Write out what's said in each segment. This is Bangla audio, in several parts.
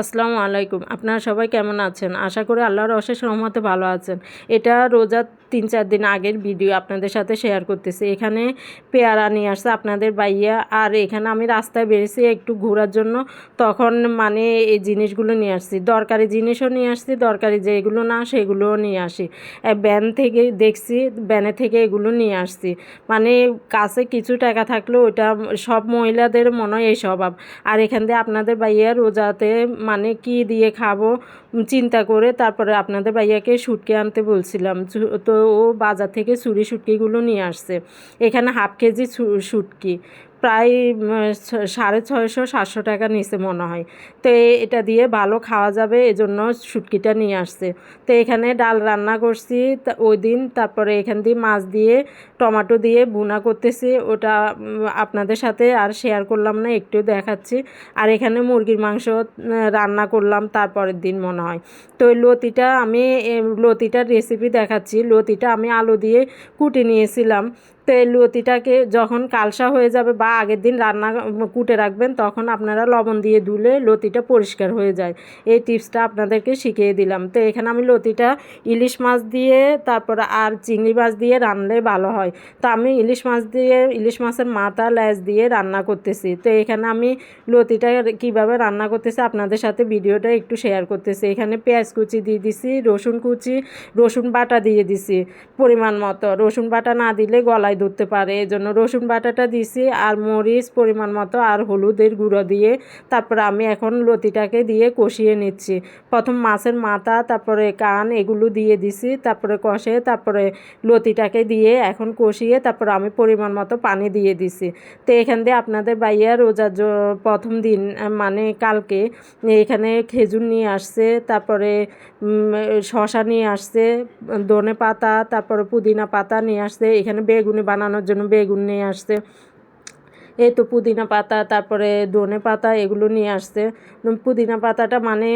আসসালামু আলাইকুম। আপনারা সবাই কেমন আছেন? আশা করি আল্লাহর অশেষ রহমতে ভালো আছেন। এটা রোজার তিন চার দিন আগের ভিডিও আপনাদের সাথে শেয়ার করতেছি। এখানে পেয়ারা নিয়ে আসছে আপনাদের বাইয়া আর এখানে আমি রাস্তায় বেরিয়েছি একটু ঘোরার জন্য। তখন মানে এই জিনিসগুলো নিয়ে আসছি। দরকারি জিনিসও নিয়ে আসছি, দরকারি যেগুলো না সেগুলোও নিয়ে আসি। ব্যান থেকে দেখছি ব্যানে থেকে এগুলো নিয়ে আসছি। মানে কাছে কিছু টাকা থাকলেও ওটা সব মহিলাদের মনে হয় এই স্বভাব। আর এখান দিয়ে আপনাদের বাইয়া রোজাতে মানে কি দিয়ে খাব চিন্তা করে তারপরে আপনাদের ভাইয়াকে শুটকি আনতে বলছিলাম। তো ও বাজার থেকে চুরি সুটকিগুলো নিয়ে আসছে। এখানে হাফ কেজি সুটকি। প্রায় সাড়ে ছয়শো, সাতশো টাকা নিচে মনে হয়। তো এটা দিয়ে ভালো খাওয়া যাবে, এজন্য শুটকিটা নিয়ে আসছে। তো এখানে ডাল রান্না করছি ওই দিন, তারপরে এখান দিয়ে মাছ দিয়ে, টমেটো দিয়ে ভুনা করতেছি। ওটা আপনাদের সাথে আর শেয়ার করলাম না, একটু দেখাচ্ছি। আর এখানে মুরগির মাংস রান্না করলাম তারপরের দিন মনে হয়। তো লতিটা আমি লতিটার রেসিপি দেখাচ্ছি। লতিটা আমি আলু দিয়ে কুটে নিয়েছিলাম। তো এই লতিটাকে যখন কালসা হয়ে যাবে বা আগের দিন রান্না কুটে রাখবেন, তখন আপনারা লবণ দিয়ে ধুলে লতিটা পরিষ্কার হয়ে যায়। এই টিপসটা আপনাদেরকে শিখিয়ে দিলাম। তো এখানে আমি লতিটা ইলিশ মাছ দিয়ে, তারপর আর চিংড়ি মাছ দিয়ে রানলে ভালো হয়। তো আমি ইলিশ মাছ দিয়ে, ইলিশ মাছের মাথা লেজ দিয়ে রান্না করতেছি। তো এখানে আমি লতিটা কীভাবে রান্না করতেছি আপনাদের সাথে ভিডিওটা একটু শেয়ার করতেছি। এখানে পেঁয়াজ কুচি দিয়ে দিছি, রসুন কুচি, রসুন বাটা দিয়ে দিছি পরিমাণ মতো। রসুন বাটা না দিলে গলায় ধরতে পারে। এই জন্য রসুন বাটাটা দিছি আর মরিচ পরিমাণ মতো আর হলুদের গুঁড়ো দিয়ে তারপরে আমি এখন লতিটাকে দিয়ে কষিয়ে নিচ্ছি। প্রথম মাছের মাথা, তারপরে কান এগুলো দিয়ে দিছি, তারপরে কষে, তারপরে লতিটাকে দিয়ে এখন কষিয়ে তারপরে আমি পরিমাণ মতো পানি দিয়ে দিছি। তো এখান দিয়ে আপনাদের বাইয়া রোজার প্রথম দিন মানে কালকে এখানে খেজুর নিয়ে আসছে, তারপরে শশা নিয়ে আসছে, ধনে পাতা, তারপরে পুদিনা পাতা নিয়ে আসছে, এখানে বেগুনি বানানোর জন্য বেগুন নিয়ে আসছে। এই তো পুদিনা পাতা তারপরে ধনে পাতা এগুলো নিয়ে উম, পুদিনা পাতাটা মানে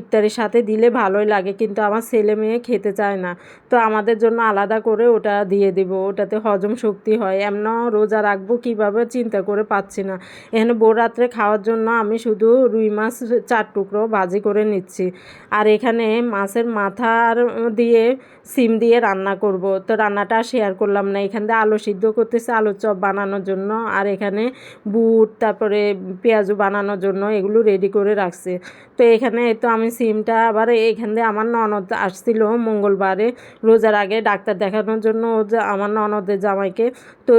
ইফতারের সাথে দিলে ভালোই লাগে কিন্তু আমার ছেলে মেয়ে খেতে চায় না। তো আমাদের জন্য আলাদা করে ওটা দিয়ে দেব। ওটাতে হজম শক্তি হয়। এমন রোজা রাখব কীভাবে চিন্তা করে পাচ্ছি না। এখানে ভোর রাত্রে খাওয়ার জন্য আমি শুধু রুই মাছ চার টুকরো ভাজি করে নিচ্ছি। আর এখানে মাছের মাথার দিয়ে সিম দিয়ে রান্না করব। তো রান্নাটা শেয়ার করলাম না। এখান দিয়ে আলু সিদ্ধ করতেছে আলুর চপ বানানোর জন্য। আর এখানে বুট, তারপরে পেঁয়াজু বানানোর জন্য এগুলো রেডি করে রাখছে। তো এখানে তো আমি সিমটা আবার এখান দিয়ে আমার ননদ আসছিল মঙ্গলবারে রোজার আগে ডাক্তার দেখানোর জন্য। আমার ননদের জামাইকে তো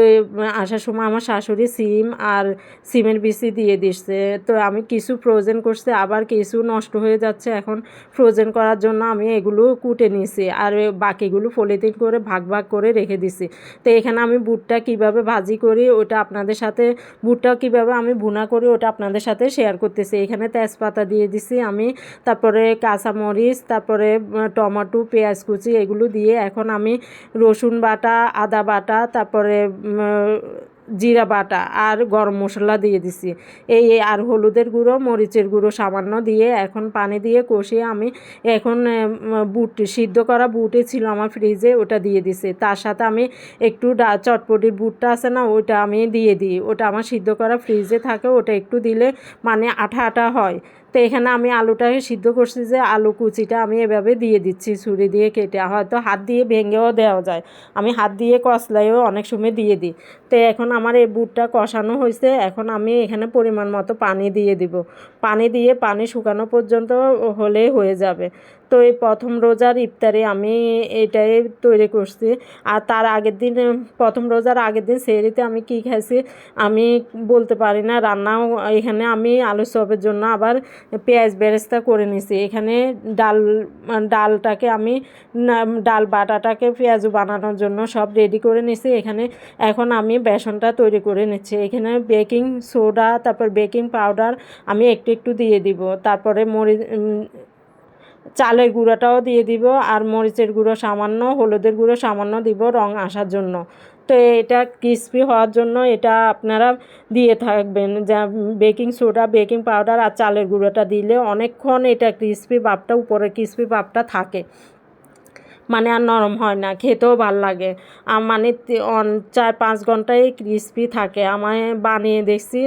আসার সময় আমার শাশুড়ি সিম আর সিমের বিচি দিয়ে দিচ্ছে। তো আমি কিছু ফ্রোজেন করছে, আবার কিছু নষ্ট হয়ে যাচ্ছে। এখন ফ্রোজেন করার জন্য আমি এগুলো কুটে নিয়েছি আর বাকিগুলো পলিথিন করে ভাগ ভাগ করে রেখে দিছি। তো এখানে আমি বুটটা কীভাবে ভাজি করি, ওটা আপনাদের সাথে, বুটটা কীভাবে আমি ভুনা করি, ওটা আপনাদের সাথে শেয়ার করতেছি। এখানে তেজপাতা দিয়ে দিছি আমি, তারপরে কাঁচামরিচ, তারপরে টমাটো, পেঁয়াজ কুচি, এগুলো দিয়ে এখন আমি রসুন বাটা, আদা বাটা, তারপরে জিরা বাটা আর গরম মশলা দিয়ে দিছি। এই আর হলুদের গুঁড়ো, মরিচের গুঁড়ো সামান্য দিয়ে এখন পানি দিয়ে কষিয়ে আমি এখন বুট, সিদ্ধ করা বুটে ছিল আমার ফ্রিজে, ওটা দিয়ে দিছি। তার সাথে আমি একটু চটপটির বুটটা আছে না ওটা আমি দিয়ে দিই। ওটা আমার সিদ্ধ করা ফ্রিজে থাকে, ওটা একটু দিলে মানে আঠা আঠা হয়। তো এখানে আমি আলুটাকে সিদ্ধ করছি যে আলু কুচিটা আমি এভাবে দিয়ে দিচ্ছি, ছুরি দিয়ে কেটে। হয়তো হাত দিয়ে ভেঙেও দেওয়া যায়। আমি হাত দিয়ে কষলাইও অনেক সময় দিয়ে দিই। তো এখন আমার এই বুটটা কষানো হয়েছে। এখন আমি এখানে পরিমাণ মতো পানি দিয়ে দিব। পানি দিয়ে পানি শুকানো পর্যন্ত হলেই হয়ে যাবে। তো এই প্রথম রোজার ইফতারে আমি এটাই তৈরি করছি। আর তার আগের দিন প্রথম রোজার আগের দিন সেহরিতে আমি কি খাইছি আমি বলতে পারি না। রান্নাও এখানে আমি আলু চপের জন্য আবার পেঁয়াজ বেরেস্তা করে নিছি। এখানে ডাল ডালটাকে আমি ডাল বাটাটাকে পেঁয়াজু বানানোর জন্য সব রেডি করে নিছি। এখানে এখন আমি বেসনটা তৈরি করে নিচ্ছি। এখানে বেকিং সোডা তারপর বেকিং পাউডার আমি একটু একটু দিয়ে দিব। তারপরে উম, চালের গুঁড়োটাও দিয়ে দিব আর মরিচের গুঁড়ো সামান্য, হলুদের গুঁড়ো সামান্য দিব রং আসার জন্য। তো এটা ক্রিস্পি হওয়ার জন্য এটা আপনারা দিয়ে থাকবেন। যা বেকিং সোডা বেকিং পাউডার আর চালের গুঁড়োটা দিলে অনেকক্ষণ এটা ক্রিস্পি ভাবটা উপরে ক্রিস্পি ভাবটা থাকে। মানে আর নরম হয় না, খেতেও ভালো লাগে। আর মানে চার পাঁচ ঘন্টায় ক্রিস্পি থাকে। আমায় বানিয়ে দেখছি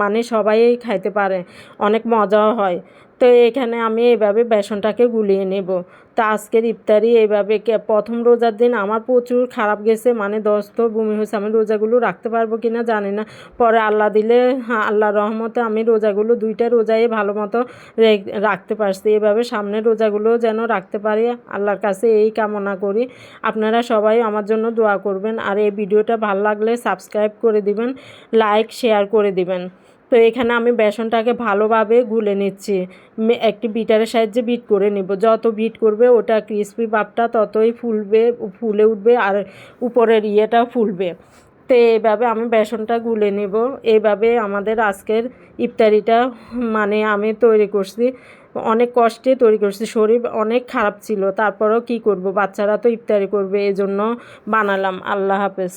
মানে সবাই খাইতে পারে। অনেক মজাও হয়। তো এখানে আমি এভাবে বেসনটাকে গুলিয়ে নেব। তো আজকের ইফতারি এইভাবে প্রথম রোজার দিন আমার প্রচুর খারাপ গেছে। মানে দস্ত, বমি হয়েছে আমি রোজাগুলো রাখতে পারব কি না জানি না। পরে আল্লাহ দিলে হ্যাঁ আল্লাহ রহমতে আমি রোজাগুলো দুইটা রোজায় ভালো মতো রাখতে পারছি। এভাবে সামনের রোজাগুলো যেন রাখতে পারি। আল্লাহর কাছে এই কামনা করি। আপনারা সবাই আমার জন্য দোয়া করবেন। আর এই ভিডিওটা ভালো লাগলে সাবস্ক্রাইব করে দিবেন, লাইক, শেয়ার করে দিবেন। তো এখানে আমি বেসনটাকে ভালোভাবে গুলে নিচ্ছি। একটি বিটারের সাহায্যে বিট করে নিব। যত বিট করবে ওটা ক্রিসপি ভাবটা ততই ফুলবে, ফুলে উঠবে আর উপরের ইয়েটা ফুলবে। তো এইভাবে আমি বেসনটা গুলে নেব। এইভাবে আমাদের আজকের ইফতারিটা মানে আমি তৈরি করছি। অনেক কষ্টে তৈরি করছি। শরীর অনেক খারাপ ছিল। তারপরেও কি করব? বাচ্চারা তো ইফতারি করবে এই জন্য বানালাম। আল্লাহ হাফেজ।